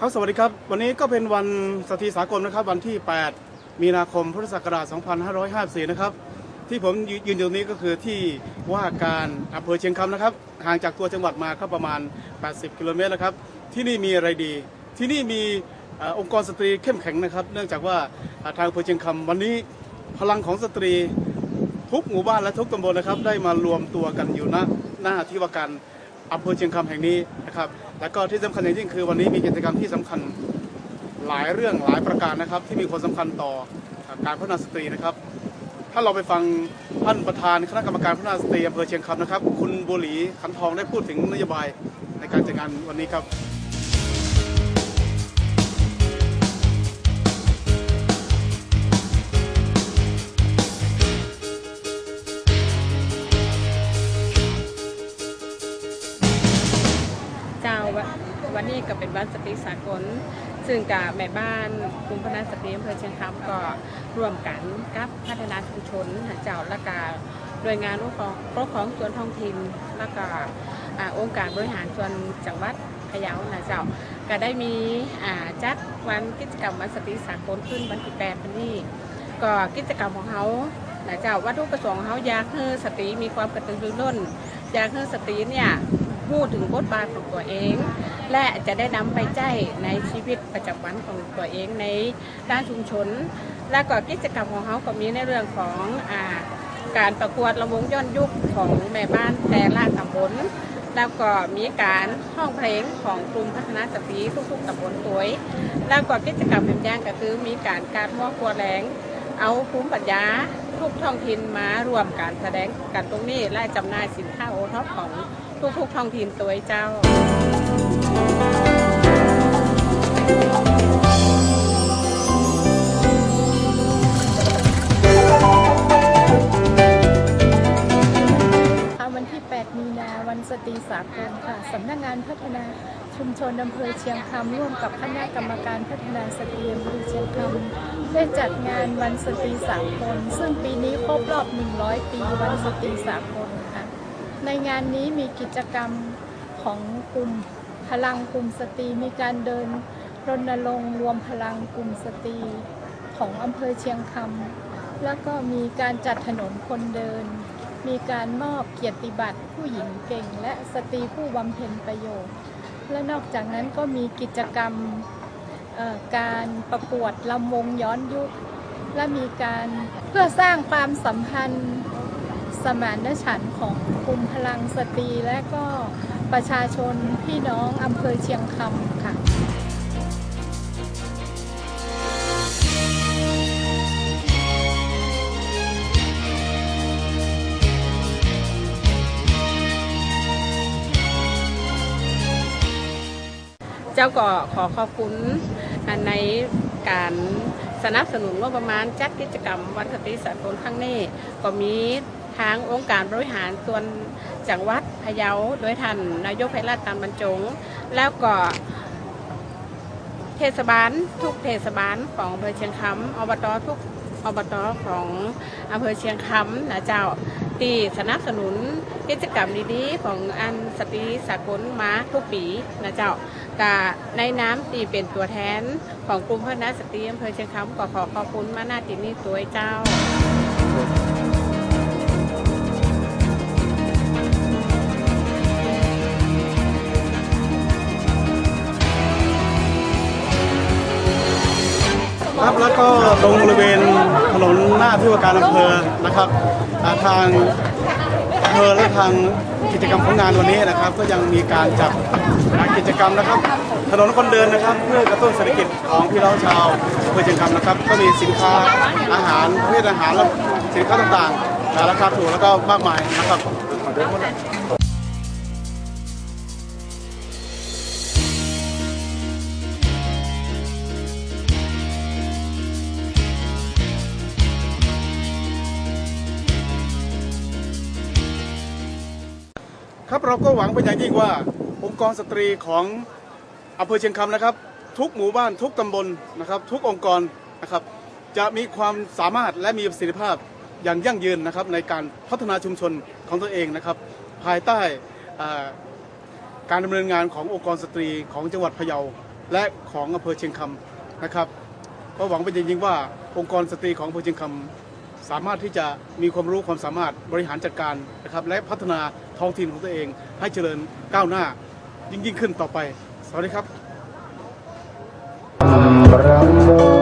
ครับสวัสดีครับ วันนี้ก็เป็นวันสตรีสากลนะครับ วันที่ 8 มีนาคมพุทธศักราช 2554 นะครับ ที่ผมยืนอยู่ตรงนี้ก็คือที่ว่าการอำเภอเชียงคำนะครับ ห่างจากตัวจังหวัดมาก็ประมาณ 80 กิโลเมตรนะครับ ที่นี่มีอะไรดี ที่นี่มีอองค์กรสตรีเข้มแข็งนะครับ เนื่องจากว่าอ่าทางอำเภอเชียงคำวันนี้พลังของสตรีทุกหมู่บ้านและทุกตำบลนะครับ ได้มารวมตัวกันอยู่ณหน้าที่ว่าการอำเภอเชียงคำแห่งนี้นะครับ และก็ที่สำคัญอย่างยิ่งคือวันนี้มีกิจกรรมที่สำคัญหลายเรื่องหลายประการนะครับ ที่มีความสำคัญต่อการพัฒนาสตรีนะครับ ถ้าเราไปฟังท่านประธานคณะกรรมการพัฒนาสตรีอำเภอเชียงคำนะครับ คุณบุหลีขันทองได้พูดถึงนโยบายในการจัดงานวันนี้ครับ วันนี้ก็เป็นวันสตรีสากล ซึ่งกับแม่บ้านกลุ่มพนักสตรีอำเภอเชียงคำก็ร่วมกันกับพัฒนาชุมชนเจ้าและกาโดยงานปกครองปกครองส่วนท้องถิ่นและก็อ่าองค์การบริหารส่วนจังหวัดพะเยานะเจ้าก็ได้มีจัดวันกิจกรรมวันสตรีสากลขึ้นวันที่8วันนี้ก็กิจกรรมของเขานะเจ้าวัตถุประสงค์ของเขาอยากให้สตรีมีความกระตือรือร้นอยากให้สตรีเนี่ย พูดถึงบทบาทของตัวเอง และจะได้นำไปใช้ในชีวิตประจำวันของตัวเองในด้านชุมชน และก็กิจกรรมของเขาก็มีในเรื่องของอาการประกวดระวงย้อนยุคของแม่บ้านแต่ละตำบลแล้วก็มีการห้องเพลงของกลุ่มพัฒนาสตรีทุกๆตำบลตัวยแล้วก็กิจกรรมเป็นอย่างก็คือมีการการมอบครัวแรงเอาภูมิปัญญาทุกท้องถิ่นมารวมการแสดงกันตรงนี้และจำหน่ายสินค้าโอท็อปของ ทุกๆท้องถิ่นตัวเจ้า ค่ะวันที่ 8 มีนาวันสตรีสากลค่ะ สำนักงานพัฒนาชุมชนอำเภอเชียงคำร่วมกับคณะกรรมการพัฒนาสตรีอำเภอเชียงคำได้จัดงานวันสตรีสากลซึ่งปีนี้ครบรอบ 100 ปีวันสตรีสากล ในงานนี้มีกิจกรรมของกลุ่มพลังกลุ่มสตรีมีการเดินรณรงค์รวมพลังกลุ่มสตรีของอำเภอเชียงคำแล้วก็มีการจัดถนนคนเดิน มีการมอบเกียรติบัตรผู้หญิงเก่ง และสตรีผู้บำเพ็ญประโยชน์ และนอกจากนั้นก็มีกิจกรรมการประกวดลำวงย้อนยุค และมีการเพื่อสร้างความสัมพันธ์ สมานฉันท์ของกลุ่มพลังสตรีและก็ประชาชนพี่น้องอำเภอเชียงคำค่ะ เจ้าก็ขอขอบคุณในการสนับสนุนว่าประมาณจัดกิจกรรมวันสตรีสากลครั้งนี้ก็มี ทางองค์การบริหารส่วนจังหวัดพะเยาโดยท่านนายกไพรัตน์ตามบรรจง แล้วก็เทศบาลทุกเทศบาลของอำเภอเชียงคำอบตทุกอบตของอำเภอเชียงคำนะเจ้าที่สนับสนุนกิจกรรมดีๆของอันสตรีสากลมาทุกปีนะเจ้ากะในน้ำตีเป็นตัวแทนของกลุ่มพัฒนาสตรีอำเภอเชียงคำก็ขอขอบคุณมาหน้าตินี้ตัวเจ้า ก็ตรงบริเวณถนนหน้าที่ว่าการอำเภอนะครับทางอำเภอและทางกิจกรรมของงานวันนี้นะครับ ก็ยังมีการจัดกิจกรรมนะครับ ถนนคนเดินนะครับ เพื่อกระตุ้นเศรษฐกิจของพี่น้องชาวอำเภอเชียงคำนะครับ ก็มีสินค้าอาหารประเภทอาหารและสินค้าต่างๆราคาถูกแล้วก็มากมายนะครับ ครับเราก็หวังเป็นอย่างยิ่งว่าองค์กรสตรีของอำเภอเชียงคำนะครับ ทุกหมู่บ้านทุกตำบลนะครับ ทุกองค์กรนะครับ จะมีความสามารถและมีประสิทธิภาพอย่างยั่งยืนนะครับ ในการพัฒนาชุมชนของตัวเองนะครับ ภายใต้การดำเนินงานขององค์กรสตรีของจังหวัดพะเยา และของอำเภอเชียงคำนะครับก็หวังเป็นอย่างยิ่งว่าองค์กรสตรีของอำเภอเชียงคำสามารถที่จะมีความรู้ความสามารถบริหารจัดการนะครับ และพัฒนา ท้องถิ่นของตัวเอง ให้เจริญก้าวหน้า ยิ่งยิ่งขึ้นต่อไป สวัสดีครับ